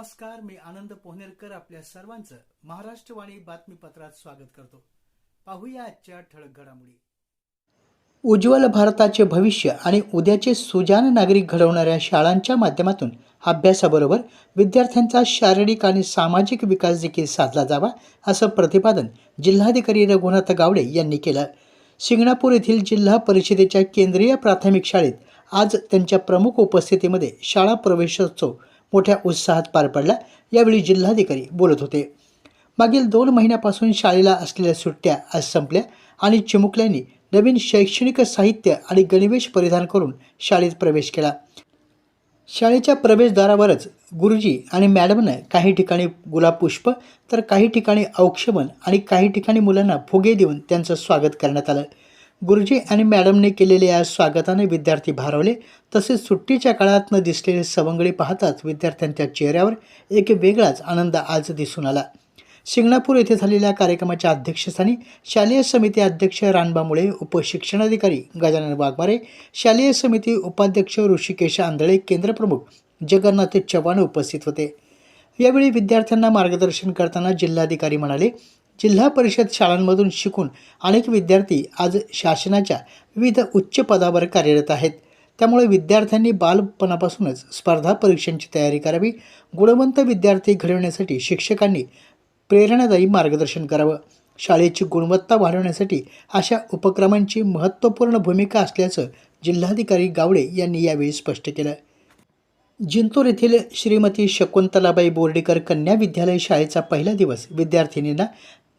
नमस्कार मी आनंद पोहनेरकर आपल्या सर्वांचं महाराष्ट्रवाणी बातमीपत्रात स्वागत करतो. पाहूया आजच्या ठळक घडामोडी. उज्ज्वल भारताचे भविष्य आणि उद्याचे सुजान नागरिक घडवणाऱ्या शाळांच्या माध्यमातून अभ्यासाबरोबर विद्यार्थ्यांचा शारीरिक आणि सामाजिक विकास देखील साधला जावा असं प्रतिपादन जिल्हाधिकारी रघुनाथ गावडे यांनी केलं. शिंगणापूर येथील जिल्हा परिषदेच्या केंद्रीय प्राथमिक शाळेत आज त्यांच्या प्रमुख उपस्थितीमध्ये शाळा प्रवेशोत्सव मोठ्या उत्साहात पार पडला. यावेळी जिल्हाधिकारी बोलत होते. मागील दोन महिन्यापासून शाळेला असलेल्या सुट्ट्या आज संपल्या आणि चिमुकल्यांनी नवीन शैक्षणिक साहित्य आणि गणवेश परिधान करून शाळेत प्रवेश केला. शाळेच्या प्रवेशद्वारावरच गुरुजी आणि मॅडमनं काही ठिकाणी गुलाब पुष्प तर काही ठिकाणी औक्षमन आणि काही ठिकाणी मुलांना फुगे देऊन त्यांचं स्वागत करण्यात आलं. गुरुजी आणि मॅडमने केलेल्या या स्वागताने विद्यार्थी भारावले. तसेच सुट्टीच्या काळात न दिसलेले सवंगडी पाहताच विद्यार्थ्यांच्या चेहऱ्यावर एक वेगळाच आनंद आज दिसून आला. शिंगणापूर येथे झालेल्या कार्यक्रमाच्या अध्यक्षस्थानी शालेय समिती अध्यक्ष रानबा मुळे उपशिक्षणाधिकारी गजानन वाघमारे शालेय समिती उपाध्यक्ष ऋषिकेश आंधळे केंद्रप्रमुख जगन्नाथ चव्हाण उपस्थित होते. यावेळी विद्यार्थ्यांना मार्गदर्शन करताना जिल्हाधिकारी म्हणाले जिल्हा परिषद शाळांमधून शिकून अनेक विद्यार्थी आज शासनाच्या विविध उच्च पदावर कार्यरत आहेत. त्यामुळे विद्यार्थ्यांनी बालपणापासूनच स्पर्धा परीक्षांची तयारी करावी गुणवंत विद्यार्थी घडवण्यासाठी शिक्षकांनी प्रेरणादायी मार्गदर्शन करावं. शाळेची गुणवत्ता वाढवण्यासाठी अशा उपक्रमांची महत्त्वपूर्ण भूमिका असल्याचं जिल्हाधिकारी गावडे यांनी यावेळी स्पष्ट केलं. जिंतूर येथील श्रीमती शकुंतलाबाई बोर्डीकर कन्या विद्यालय शाळेचा पहिला दिवस विद्यार्थिनींना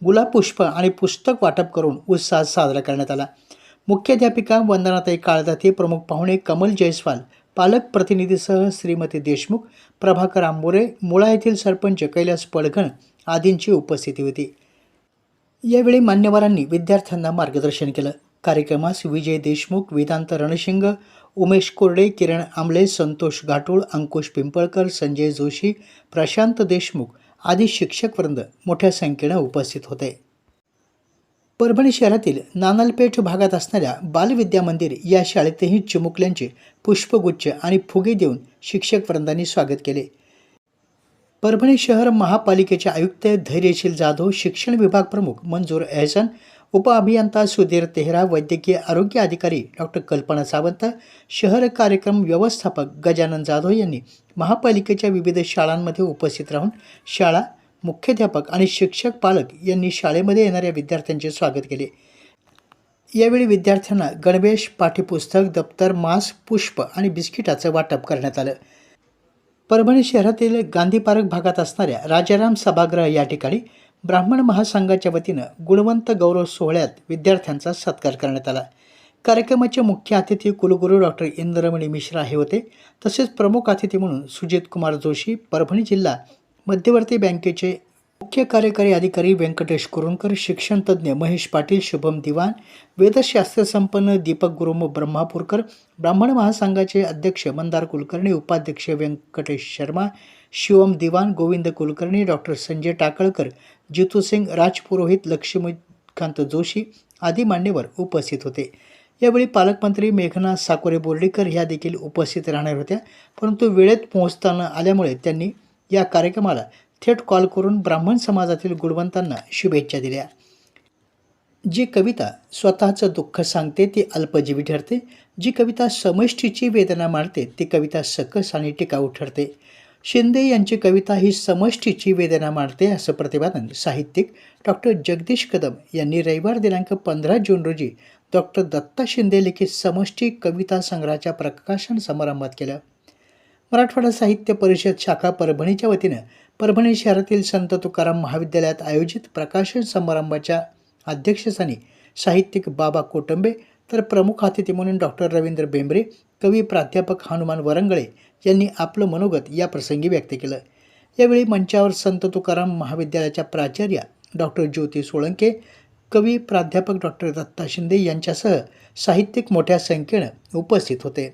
गुलाबपुष्प आणि पुस्तक वाटप करून उत्साहात साजरा करण्यात आला. मुख्याध्यापिका वंदनाताई काळदाते प्रमुख पाहुणे कमल जयस्वाल पालक प्रतिनिधीसह श्रीमती देशमुख प्रभाकर आंबोरे मुळा येथील सरपंच कैलास पडघण आदींची उपस्थिती होती. यावेळी मान्यवरांनी विद्यार्थ्यांना मार्गदर्शन केलं. कार्यक्रमास विजय देशमुख वेदांत रणशिंग उमेश कोरडे किरण आंबळे संतोष घाटोळ अंकुश पिंपळकर संजय जोशी प्रशांत देशमुख आदी शिक्षकवृंद मोठ्या संख्येनं उपस्थित होते. परभणी शहरातील नानलपेठ भागात असणाऱ्या बालविद्या मंदिर या शाळेतही चिमुकल्यांचे पुष्पगुच्छ आणि फुगे देऊन शिक्षकवृंदांनी स्वागत केले. परभणी शहर महापालिकेचे आयुक्त धैर्यशील जाधव शिक्षण विभाग प्रमुख मंजूर एहसन उपअभियंता सुधीर तेहरा वैद्यकीय आरोग्य अधिकारी डॉक्टर कल्पना सावंत शहर कार्यक्रम व्यवस्थापक गजानन जाधव यांनी महापालिकेच्या विविध शाळांमध्ये उपस्थित राहून शाळा मुख्याध्यापक आणि शिक्षक पालक यांनी शाळेमध्ये येणाऱ्या विद्यार्थ्यांचे स्वागत केले. यावेळी विद्यार्थ्यांना गणवेश पाठ्यपुस्तक दप्तर मास्क पुष्प आणि बिस्किटाचं वाटप करण्यात आलं. परभणी शहरातील गांधी पार्क भागात असणाऱ्या राजाराम सभागृह या ठिकाणी ब्राह्मण महासंघाच्या वतीनं गुणवंत गौरव सोहळ्यात विद्यार्थ्यांचा सत्कार करण्यात आला. कार्यक्रमाचे मुख्य अतिथी कुलगुरू डॉक्टर इंद्रमणी मिश्रा हे होते. तसेच प्रमुख अतिथी म्हणून सुजित कुमार जोशी परभणी जिल्हा मध्यवर्ती बँकेचे मुख्य कार्यकारी अधिकारी व्यंकटेश कुरुणकर शिक्षणतज्ज्ञ महेश पाटील शुभम दिवाण वेदशास्त्र संपन्न दीपक गुरुम ब्रह्मापूरकर ब्राह्मण महासंघाचे अध्यक्ष मंदार कुलकर्णी उपाध्यक्ष व्यंकटेश शर्मा शिवम दिवाण गोविंद कुलकर्णी डॉक्टर संजय टाकळकर जितू सिंग राजपुरोहित लक्ष्मीकांत जोशी आदी मान्यवर उपस्थित होते. यावेळी पालकमंत्री मेघना साकोरे बोर्डीकर ह्या देखील उपस्थित राहणार होत्या परंतु वेळेत पोहोचताना आल्यामुळे त्यांनी या कार्यक्रमाला थेट कॉल करून ब्राह्मण समाजातील गुणवंतांना शुभेच्छा दिल्या. जी कविता स्वतःचं दुःख सांगते ती अल्पजीवी ठरते. जी कविता समष्टीची वेदना मांडते ती कविता सकस आणि टिकाऊ ठरते. शिंदे यांची कविता ही समष्टीची वेदना मांडते असं प्रतिपादन साहित्यिक डॉक्टर जगदीश कदम यांनी रविवार दिनांक पंधरा जून रोजी डॉक्टर दत्ता शिंदे लिखित समष्टी कविता संग्रहाच्या प्रकाशन समारंभात केलं. मराठवाडा साहित्य परिषद शाखा परभणीच्या वतीनं परभणी शहरातील संत तुकाराम महाविद्यालयात आयोजित प्रकाशन समारंभाच्या अध्यक्षस्थानी साहित्यिक बाबा कोटंबे तर प्रमुख अतिथी म्हणून डॉक्टर रवींद्र बेंबरे कवी प्राध्यापक हनुमान वरंगळे यांनी आपलं मनोगत या प्रसंगी व्यक्त केलं. यावेळी मंचावर संत तुकाराम महाविद्यालयाच्या प्राचार्या डॉक्टर ज्योती सोळंके कवी प्राध्यापक डॉक्टर दत्ता शिंदे यांच्यासह साहित्यिक मोठ्या संख्येनं उपस्थित होते.